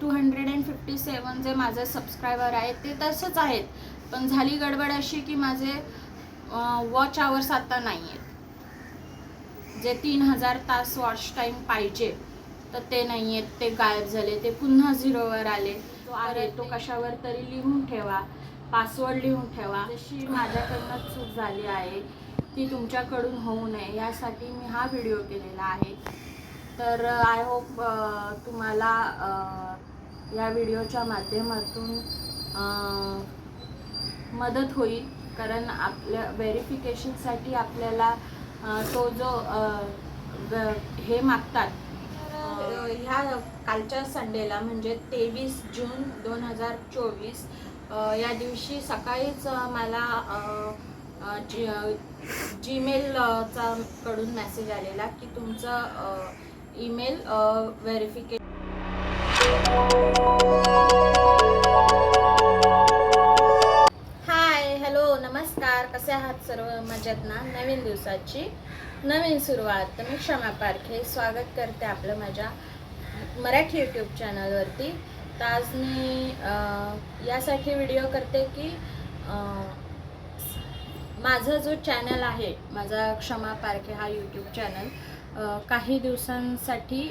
Two hundred and fifty seven जे माझे subscriber आहेत ते तसंच आहेत. पण झाली गडबड अशी की माझे वॉच आवर्स आता नाही आहेत. जे तीन हजार तास वॉच टाईम पाहिजे तर ते नाही आहेत ते गायब झाले ते पुन्हा झिरोवर आले. तो आहे तो कशावर तरी लिहून ठेवा पासवर्ड लिहून ठेवा. जशी माझ्याकडनं चूक झाली आहे ती तुमच्याकडून होऊ नये यासाठी मी हा व्हिडिओ केलेला आहे. तर आय होप तुम्हाला या व्हिडिओच्या माध्यमातून मदत होईल. कारण आपल्या व्हेरिफिकेशनसाठी आपल्याला तो जो हे मागतात ह्या कालच्या संडेला म्हणजे तेवीस जून दोन हजार चोवीस या दिवशी सकाळीच मला जी जीमेलचा कडून मेसेज आलेला की तुमचं ईमेल व्हेरिफिकेशन सर्व माझ्यातना ना? नवीन दिवसाची नवीन सुरुवात. तर मी क्षमा पारखे. स्वागत करते आपलं माझ्या मराठी यूट्यूब चॅनलवरती तर आज मी यासाठी व्हिडिओ करते की माझा जो चॅनल आहे माझा क्षमा पारखे हा यूट्यूब चॅनल काही दिवसांसाठी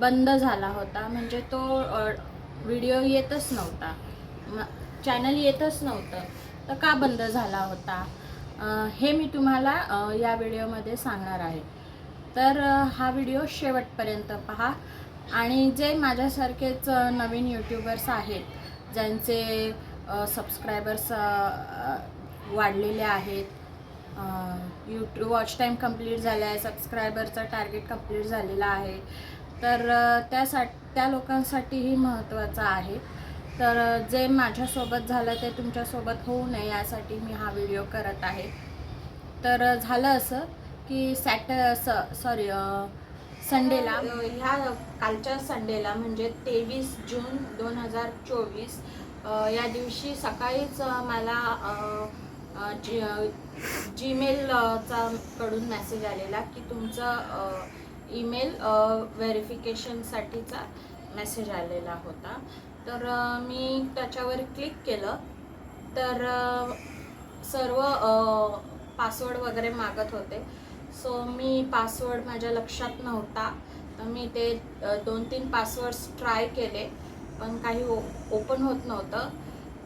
बंद झाला होता. म्हणजे तो व्हिडिओ येतच नव्हता. चॅनल येतच नव्हतं. तर का बंद झाला होता? हे मी तुम्हाला या व्हिडिओमध्ये सांगणार आहे. तर हा व्हिडिओ शेवटपर्यंत पहा. आणि जे माझ्यासारखेच नवीन यूट्यूबर्स आहेत ज्यांचे सबस्क्रायबर्स वाढलेले आहेत यूट्यूब वॉच टाईम कंप्लीट झाला आहे सबस्क्रायबरचं टार्गेट कंप्लीट झालेलं आहे तर त्यासाठी त्या लोकांसाठीही महत्त्वाचं आहे. तर जे माझ्यासोबत झालं ते तुमच्यासोबत होऊ नये यासाठी मी हा व्हिडिओ करत आहे. तर झालं असं की सॅट स सॉरी संडेला ह्या कालच्या संडेला म्हणजे तेवीस जून दोन हजार चोवीस या दिवशी सकाळीच मला जी जीमेलचा कडून मेसेज आलेला की तुमचं ईमेल व्हेरिफिकेशनसाठीचा मेसेज आलेला होता. तर मी त्याच्यावर क्लिक केलं. तर सर्व पासवर्ड वगैरे मागत होते. सो मी पासवर्ड माझ्या लक्षात नव्हता. तर मी ते दोन तीन पासवर्ड्स ट्राय केले पण काही ओ ओपन होत नव्हतं.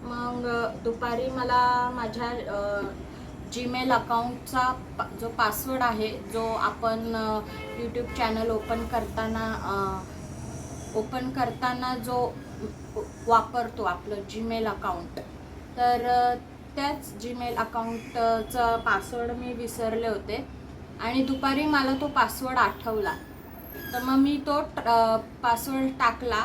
मग दुपारी मला माझ्या जीमेल अकाउंटचा पा जो पासवर्ड आहे जो आपण यूट्यूब चॅनल ओपन करताना ओपन करताना जो वापरतो आपलं जीमेल अकाउंट तर त्याच जीमेल अकाउंटचं पासवर्ड मी विसरले होते. आणि दुपारी मला तो पासवर्ड आठवला. तर मग मी तो पासवर्ड टाकला.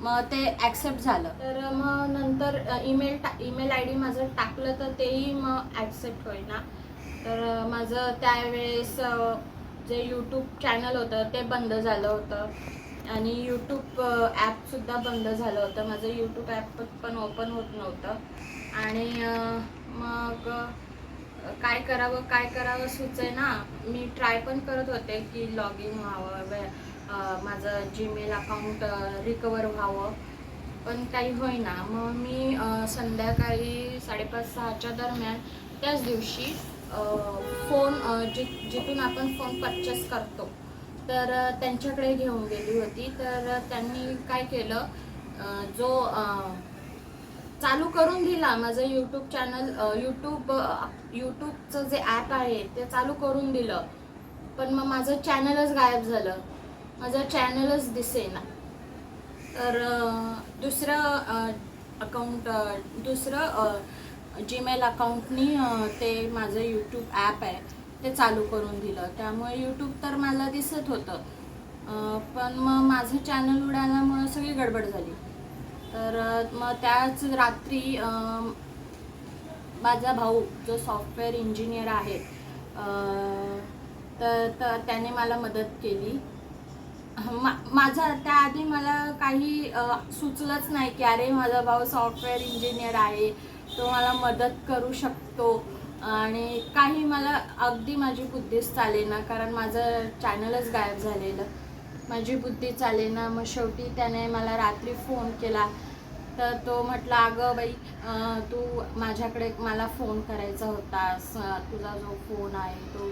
मग ते ॲक्सेप्ट झालं. तर मग नंतर ईमेल टा ईमेल आय डी माझं टाकलं तर तेही मग ॲक्सेप्ट होईना. तर माझं त्यावेळेस जे यूट्यूब चॅनल होतं ते बंद झालं होतं. आणि यूट्यूब ॲपसुद्धा बंद झालं होतं. माझं यूट्यूब ॲप पण ओपन होत नव्हतं. आणि मग काय करावं काय करावं सुचे ना मी ट्राय पण करत होते की लॉग इन व्हावं माझं जीमेल अकाउंट रिकवर व्हावं. पण काही होईना. मग मी संध्याकाळी साडेपाच सहाच्या दरम्यान त्याच दिवशी फोन जि जिथून आपण फोन परचेस करतो. तर त्यांच्याकडे घेऊन गेली होती. तर त्यांनी काय केलं जो चालू करून दिला माझं यूट्यूब चॅनल यूट्यूब यूट्यूबचं जे ॲप आहे ते चालू करून दिलं. पण मग माझं चॅनलच गायब झालं. माझं चॅनलच दिसेना. तर दुसरं अकाउंट दुसरं जीमेल अकाउंटनी ते माझं यूट्यूब ॲप आहे. ते चालू करून दिलं. त्यामुळे यूट्यूब तर मला दिसत होतं. पण मग माझं चॅनल उडाल्यामुळं सगळी गडबड झाली. तर मग त्याच रात्री माझा भाऊ जो सॉफ्टवेअर इंजिनियर आहे तर तर त्याने मला मदत केली. मा माझा त्याआधी मला काही सुचलंच नाही की अरे माझा भाऊ सॉफ्टवेअर इंजिनियर आहे. तो मला मदत करू शकतो. आणि काही मला अगदी माझी बुद्धीच चालेना कारण माझं चॅनलच गायब झालेलं. माझी बुद्धी चालेना. मग शेवटी त्याने मला रात्री फोन केला. तर तो म्हटला अगं बाई तू माझ्याकडे मला फोन करायचा होता. तुझा जो फोन आहे तो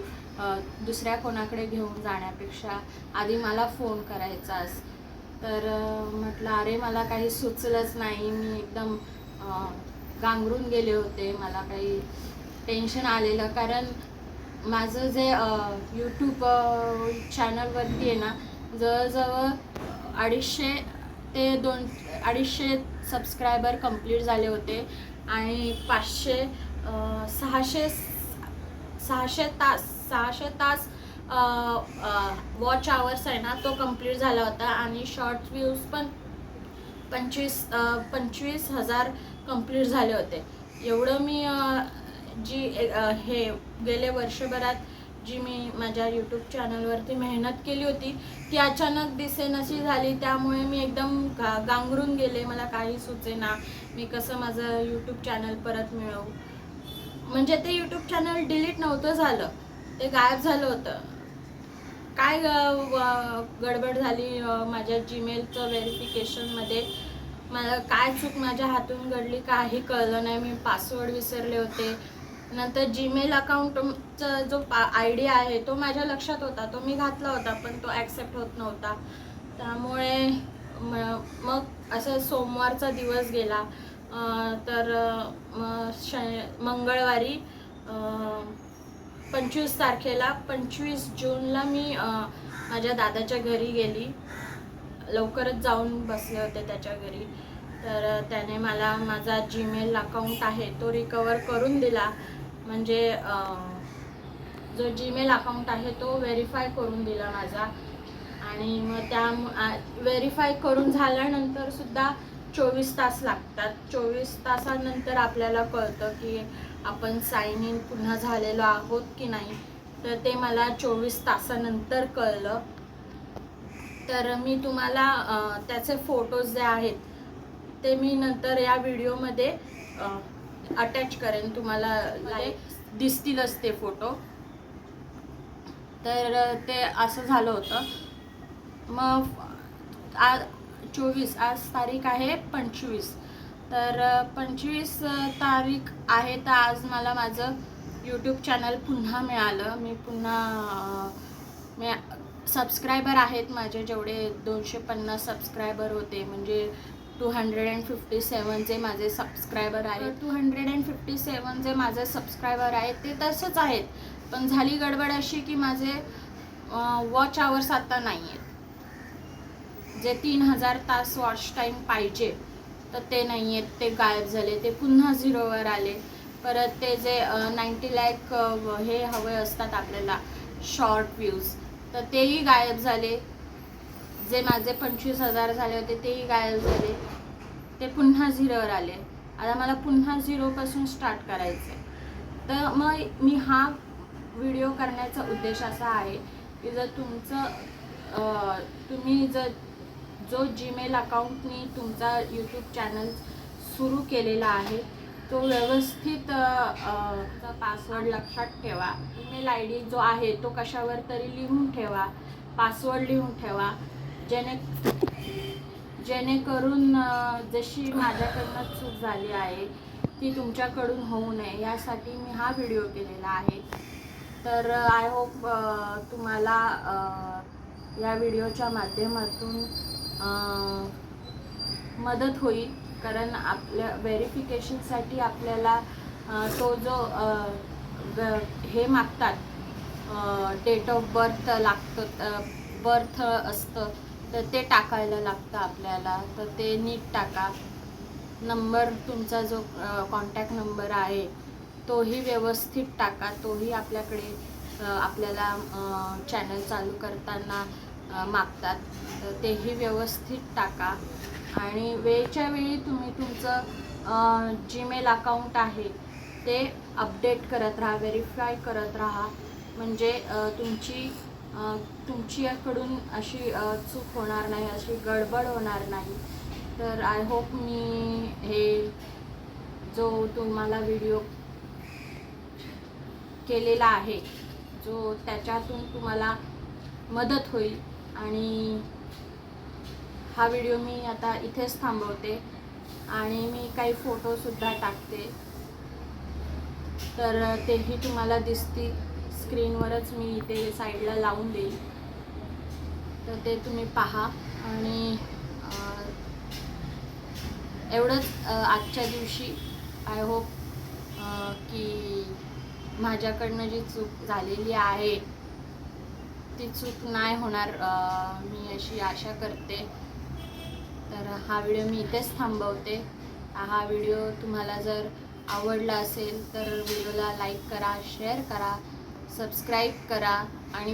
दुसऱ्या कोणाकडे घेऊन जाण्यापेक्षा आधी मला फोन करायचास. तर म्हटलं अरे मला काही सुचलंच नाही. मी एकदम गांगरून गेले होते. मला काही टेन्शन आलेलं. कारण माझं जे यूट्यूब चॅनलवरती आहे ना जवळजवळ अडीचशे ते दोन अडीचशे सबस्क्रायबर कंप्लीट झाले होते. आणि पाचशे सहाशे सहाशे तास सहाशे तास वॉच आवर्स आहे ना तो कंप्लीट झाला होता. आणि शॉर्ट व्ह्यूज पण पंचवीस पंचवीस हजार कंप्लीट झाले होते. एवढं मी जी हे गेले वर्षभरात जी मी माझ्या यूट्यूब चॅनलवरती मेहनत केली होती ती अचानक दिसेनशी झाली. त्यामुळे मी एकदम गा गांगरून गेले. मला काही सुचेना. मी कसं माझं यूट्यूब चॅनल परत मिळवू? म्हणजे ते यूट्यूब चॅनल डिलीट नव्हतं झालं. ते गायब झालं होतं. काय ग- गडबड झाली माझ्या जीमेलचं व्हेरिफिकेशनमध्ये मला काय चूक माझ्या हातून घडली काही कळलं नाही. मी पासवर्ड विसरले होते. नंतर जीमेल अकाउंटचा जो आय डी आहे तो माझ्या लक्षात होता. तो मी घातला होता पण तो ॲक्सेप्ट होत नव्हता. त्यामुळे मग असं सोमवारचा दिवस गेला. तर मंगळवारी पंचवीस तारखेला पंचवीस जूनला मी माझ्या दादाच्या घरी गेली. लवकरच जाऊन बसले होते त्याच्या घरी. तर त्याने मला माझा जीमेल अकाउंट आहे तो रिकवर करून दिला. म्हणजे जो जीमेल अकाउंट आहे तो व्हेरीफाय करून दिला माझा. आणि मग त्या व्हेरीफाय करून झाल्यानंतर सुद्धा चोवीस तास लागतात. चोवीस तासानंतर आपल्याला कळतं की आपण साईन इन पुन्हा झालेलो आहोत की नाही. तर ते मला चोवीस तासानंतर कळलं. तर मी तुम्हाला त्याचे फोटोज जे आहेत ते मी नंतर या व्हिडिओमध्ये अटॅच करेन. तुम्हाला म्हणजे दिसतीलच ते फोटो. तर ते असं झालं होतं. मग आज चोवीस आज तारीख आहे पंचवीस. तर पंचवीस तारीख आहे तर आज मला माझं यूट्यूब चॅनल पुन्हा मिळालं. मी पुन्हा मी सबस्क्रायबर आहेत माझे जेवढे दोनशे पन्नास सबस्क्रायबर होते. म्हणजे two hundred and fifty seven जे माझे सबस्क्रायबर आहेत. Two hundred and fifty seven जे माझे सबस्क्रायबर आहेत ते तसेच आहेत. पण झाली गडबड अशी की माझे वॉच आवर्स आता नाही आहेत जे तीन हजार तास वॉच टाईम पाहिजे तर ते नाही आहेत ते गायब झाले. ते पुन्हा झिरोवर आले. परत ते जे नाईन्टी लॅक हे हवे असतात आपल्याला शॉर्ट व्ह्यूज तर तेही गायब झाले. जे माझे पंचवीस हजार झाले होते तेही गायब झाले. ते पुन्हा झिरोवर आले. आता मला पुन्हा झिरोपासून स्टार्ट करायचं आहे तर मग मी हा व्हिडिओ करण्याचा उद्देश असा आहे की जर तुमचं तुम्ही जर जो जीमेल अकाउंटनी तुमचा यूट्यूब चॅनल सुरू केलेला आहे तो व्यवस्थित पासवर्ड लक्षात ठेवा. ईमेल आय डी जो आहे तो कशावर तरी लिहून ठेवा. पासवर्ड लिहून ठेवा. जेणे जेणेकरून जशी माझ्याकडनं चूक झाली आहे ती तुमच्याकडून होऊ नये यासाठी मी हा व्हिडिओ केलेला आहे. तर आय होप तुम्हाला या व्हिडिओच्या माध्यमातून मदत होईल. कारण आपल्या व्हेरिफिकेशनसाठी आपल्याला तो जो हे मागतात डेट ऑफ बर्थ लागतं बर्थ असतं तर ते टाकायला लागतं आपल्याला. तर ते नीट टाका. नंबर तुमचा जो कॉन्टॅक्ट नंबर आहे तोही व्यवस्थित टाका. तोही आपल्याकडे आपल्याला चॅनल चालू करताना मागतात. तर तेही व्यवस्थित टाका. आणि वेळच्या वेळी तुम्ही तुमचं जीमेल अकाउंट आहे ते अपडेट करत राहा व्हेरीफाय करत राहा. म्हणजे तुमची तुमच्याकडून अशी चूक होणार नाही अशी गडबड होणार नाही. तर आय होप मी हे जो तुम्हाला व्हिडिओ केलेला आहे जो त्याच्यातून तुम्हाला मदत होईल आणि हा व्हिडिओ मी आता इथेच थांबवते आणि मी काही फोटोसुद्धा टाकते. तर तेही तुम्हाला दिसतील. स्क्रीनवरच मी इथे साईडला लावून देईल. तर ते तुम्ही पहा आणि एवढंच आजच्या दिवशी आय होप की माझ्याकडनं जी चूक झालेली आहे ती चूक नाही होणार मी अशी आशा करते. तर हा व्हिडिओ मी इथेच थांबवते. हा व्हिडिओ तुम्हाला जर आवडला असेल तर व्हिडिओला लाईक करा शेअर करा. सबस्क्राईब करा आणि